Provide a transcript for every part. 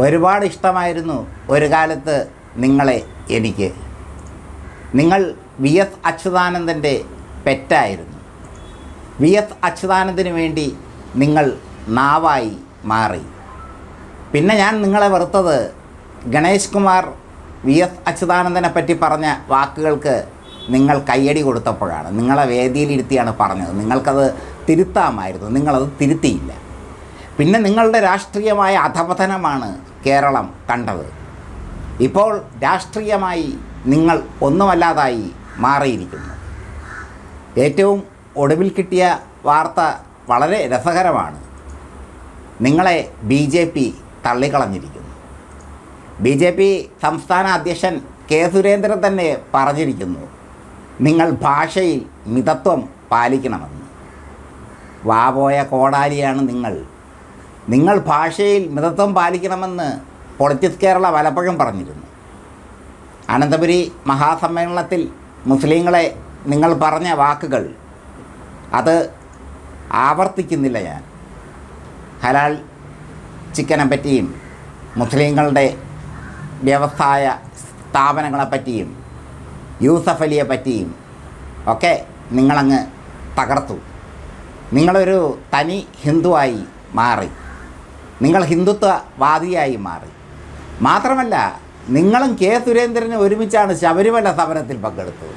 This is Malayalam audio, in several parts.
ഒരുപാട് ഇഷ്ടമായിരുന്നു ഒരു കാലത്ത് നിങ്ങളെ എനിക്ക്. നിങ്ങൾ വി എസ് അച്യുതാനന്ദന്റെ പെറ്റായിരുന്നു. വി എസ് അച്യുതാനന്ദന് വേണ്ടി നിങ്ങൾ നാവായി മാറി. പിന്നെ ഞാൻ നിങ്ങളെ വെറുത്തത് ഗണേഷ് കുമാർ വി എസ് അച്യുതാനന്ദനെ പറ്റി പറഞ്ഞ വാക്കുകൾക്ക് നിങ്ങൾ കയ്യടി കൊടുത്തപ്പോഴാണ്. നിങ്ങളെ വേദിയിലിരുത്തിയാണ് പറഞ്ഞത്. നിങ്ങൾക്കത് തിരുത്താമായിരുന്നു. നിങ്ങളത് തിരുത്തിയില്ല. പിന്നെ നിങ്ങളുടെ രാഷ്ട്രീയമായ അധപതനമാണ് കേരളം കണ്ടത്. ഇപ്പോൾ രാഷ്ട്രീയമായി നിങ്ങൾ ഒന്നുമല്ലാതായി മാറിയിരിക്കുന്നു. ഏറ്റവും ഒടുവിൽ കിട്ടിയ വാർത്ത വളരെ രസകരമാണ്. നിങ്ങളെ ബി ജെ പി തള്ളിക്കളഞ്ഞിരിക്കുന്നു. ബി ജെ പി സംസ്ഥാന അധ്യക്ഷൻ കെ സുരേന്ദ്രൻ തന്നെ പറഞ്ഞിരിക്കുന്നു നിങ്ങൾ ഭാഷയിൽ മിതത്വം പാലിക്കണമെന്ന്. വാപോയ കോടാലിയാണ് നിങ്ങൾ. നിങ്ങൾ ഭാഷയിൽ മിതത്വം പാലിക്കണമെന്ന് പൊളിറ്റിക്സ് കേരള പലപ്പോഴും പറഞ്ഞിരുന്നു. അനന്തപുരി മഹാസമ്മേളനത്തിൽ മുസ്ലിങ്ങളെ നിങ്ങൾ പറഞ്ഞ വാക്കുകൾ അത് ആവർത്തിക്കുന്നില്ല ഞാൻ. ഹലാൽ ചിക്കനെ പറ്റിയും മുസ്ലിങ്ങളുടെ വ്യവസായ സ്ഥാപനങ്ങളെപ്പറ്റിയും യൂസഫ് അലിയെ പറ്റിയും ഒക്കെ നിങ്ങളങ്ങ് തകർത്തു. നിങ്ങളൊരു തനി ഹിന്ദുവായി മാറി. നിങ്ങൾ ഹിന്ദുത്വവാദിയായി മാറി. മാത്രമല്ല നിങ്ങളും കെ സുരേന്ദ്രനും ഒരുമിച്ചാണ് ശബരിമല സമരത്തിൽ പങ്കെടുത്തത്.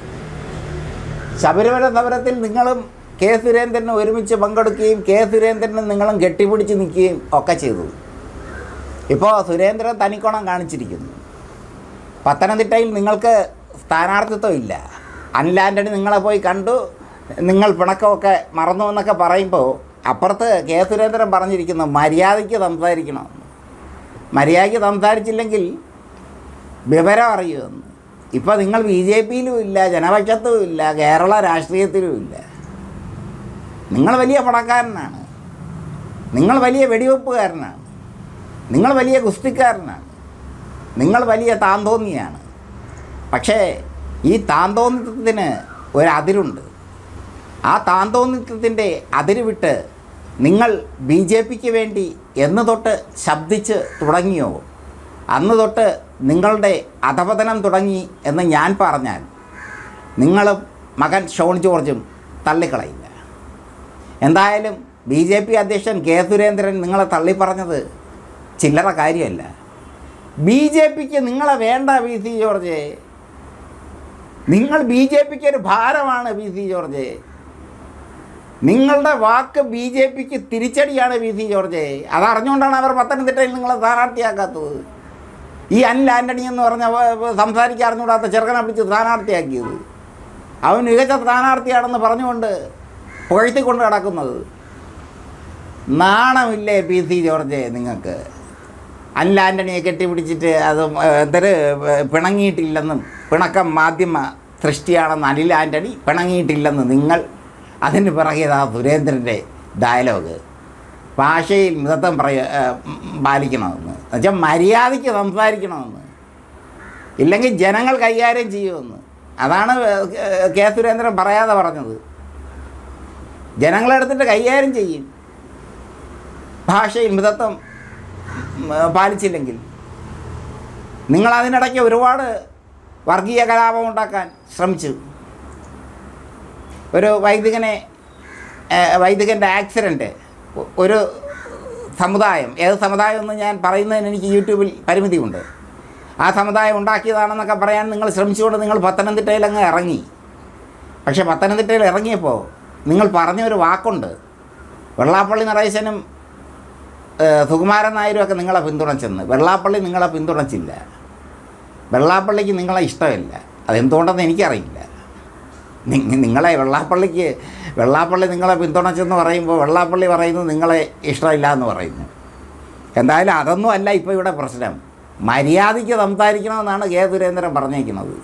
ശബരിമല സമരത്തിൽ നിങ്ങളും കെ സുരേന്ദ്രനും ഒരുമിച്ച് പങ്കെടുക്കുകയും കെ സുരേന്ദ്രനും നിങ്ങളും കെട്ടിപ്പിടിച്ച് നിൽക്കുകയും ഒക്കെ ചെയ്തു. ഇപ്പോൾ സുരേന്ദ്രൻ തനിക്കോണം കാണിച്ചിരിക്കുന്നു. പത്തനംതിട്ടയിൽ നിങ്ങൾക്ക് സ്ഥാനാർത്ഥിത്വം ഇല്ല. അനിൽ നിങ്ങളെ പോയി കണ്ടു. നിങ്ങൾ പിണക്കമൊക്കെ മറന്നു എന്നൊക്കെ പറയുമ്പോൾ അപ്പുറത്ത് കെ സുരേന്ദ്രൻ പറഞ്ഞിരിക്കുന്നു മര്യാദയ്ക്ക് സംസാരിക്കണം. മര്യാദയ്ക്ക് സംസാരിച്ചില്ലെങ്കിൽ വിവരം അറിയുമെന്ന് ഇപ്പോൾ നിങ്ങൾ ബി ജെ പിയിലും ഇല്ല ജനപക്ഷത്തും ഇല്ല കേരള രാഷ്ട്രീയത്തിലും ഇല്ല. നിങ്ങൾ വലിയ പണക്കാരനാണ്. നിങ്ങൾ വലിയ വെടിവെപ്പുകാരനാണ്. നിങ്ങൾ വലിയ ഗുസ്തിക്കാരനാണ്. നിങ്ങൾ വലിയ താന്തോന്നിയാണ്. പക്ഷേ ഈ താന്തോന്നിത്വത്തിന് ഒരതിരുണ്ട് ആ താന്തോന്നിത്വത്തിന്റെ അതിര് വിട്ട് നിങ്ങൾ ബി ജെ പിക്ക് വേണ്ടി എന്ന് തൊട്ട് ശബ്ദിച്ച് തുടങ്ങിയോ? അന്ന് തൊട്ട് നിങ്ങളുടെ അധപതനം തുടങ്ങി എന്ന് ഞാൻ പറഞ്ഞാൽ നിങ്ങളും മകൻ ഷോൺ ജോർജും തള്ളിക്കളയില്ല. എന്തായാലും ബി ജെ പി അധ്യക്ഷൻ കെ സുരേന്ദ്രൻ നിങ്ങളെ തള്ളിപ്പറഞ്ഞത് ചില്ലറ കാര്യമല്ല. ബി ജെ പിക്ക് നിങ്ങളെ വേണ്ട വി സി ജോർജ്. നിങ്ങൾ ബി ജെ പിക്ക് ഒരു ഭാരമാണ് വി സി ജോർജ്. നിങ്ങളുടെ വാക്ക് ബി ജെ പിക്ക് തിരിച്ചടിയാണ് വി സി ജോർജെ അതറിഞ്ഞുകൊണ്ടാണ് അവർ പത്തനംതിട്ടയിൽ നിങ്ങളെ സ്ഥാനാർത്ഥിയാക്കാത്തത്. ഈ അനിൽ ആന്റണി എന്ന് പറഞ്ഞ സംസാരിക്കാൻ അറിഞ്ഞുകൂടാത്ത ചെറുക്കനെ പിടിച്ച് സ്ഥാനാർത്ഥിയാക്കിയത്. അവൻ മികച്ച സ്ഥാനാർത്ഥിയാണെന്ന് പറഞ്ഞുകൊണ്ട് പുകഴ്ത്തിക്കൊണ്ട് കിടക്കുന്നത് നാണമില്ലേ പി സി ജോർജെ നിങ്ങൾക്ക്? അനിൽ ആന്റണിയെ കെട്ടിപ്പിടിച്ചിട്ട് അത് എന്തൊരു പിണങ്ങിയിട്ടില്ലെന്നും പിണക്കം മാധ്യമ സൃഷ്ടിയാണെന്ന് അനിൽ ആന്റണി പിണങ്ങിയിട്ടില്ലെന്ന് നിങ്ങൾ അതിന് പിറകെ ആ സുരേന്ദ്രന്റെ ഡയലോഗ് ഭാഷയിൽ മിതത്വം പറയ പാലിക്കണമെന്ന്. എന്നുവെച്ചാൽ മര്യാദയ്ക്ക് സംസാരിക്കണമെന്ന്. ഇല്ലെങ്കിൽ ജനങ്ങൾ കൈകാര്യം ചെയ്യുമെന്ന്. അതാണ് കെ സുരേന്ദ്രൻ പറയാതെ പറഞ്ഞത്. ജനങ്ങളെടുത്തിട്ട് കൈകാര്യം ചെയ്യും. ഭാഷയിൽ മിതത്വം പാലിച്ചില്ലെങ്കിൽ. നിങ്ങൾ അതിനിടയ്ക്ക് ഒരുപാട് വർഗീയ കലാപം ഉണ്ടാക്കാൻ ശ്രമിച്ചു. ഒരു വൈദികനെ വൈദികന്റെ ആക്സിഡന്റ് ഒരു സമുദായം. ഏത് സമുദായം എന്ന് ഞാൻ പറയുന്നതിന് എനിക്ക് യൂട്യൂബിൽ പരിമിതിയുണ്ട്. ആ സമുദായം ഉണ്ടാക്കിയതാണെന്നൊക്കെ പറയാൻ നിങ്ങൾ ശ്രമിച്ചുകൊണ്ട് നിങ്ങൾ പത്തനംതിട്ടയിൽ അങ്ങ് ഇറങ്ങി. പക്ഷേ പത്തനംതിട്ടയിൽ ഇറങ്ങിയപ്പോൾ നിങ്ങൾ പറഞ്ഞൊരു വാക്കുണ്ട്. വെള്ളാപ്പള്ളി നടേശനും സുകുമാരൻ നായരും ഒക്കെ നിങ്ങളെ പിന്തുണച്ചെന്ന്. വെള്ളാപ്പള്ളി നിങ്ങളെ പിന്തുണച്ചില്ല. വെള്ളാപ്പള്ളിക്ക് നിങ്ങളെ ഇഷ്ടമില്ല. അതെന്തുകൊണ്ടെന്ന് എനിക്കറിയില്ല. നിങ്ങളെ വെള്ളാപ്പള്ളിക്ക് വെള്ളാപ്പള്ളി നിങ്ങളെ പിന്തുണച്ചെന്ന് പറയുമ്പോൾ വെള്ളാപ്പള്ളി പറയുന്നത് നിങ്ങളെ ഇഷ്ടമില്ല എന്ന് പറയുന്നു. എന്തായാലും അതൊന്നും അല്ല ഇപ്പോൾ ഇവിടെ പ്രശ്നം. മര്യാദയ്ക്ക് സംസാരിക്കണമെന്നാണ് കെ സുരേന്ദ്രൻ പറഞ്ഞേക്കുന്നത്.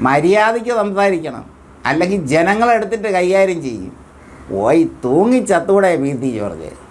മര്യാദയ്ക്ക് സംസാരിക്കണം. അല്ലെങ്കിൽ ജനങ്ങളെടുത്തിട്ട് കൈകാര്യം ചെയ്യും. പോയി തൂങ്ങിച്ചത്തൂടെ പി ടി ജോർജ്.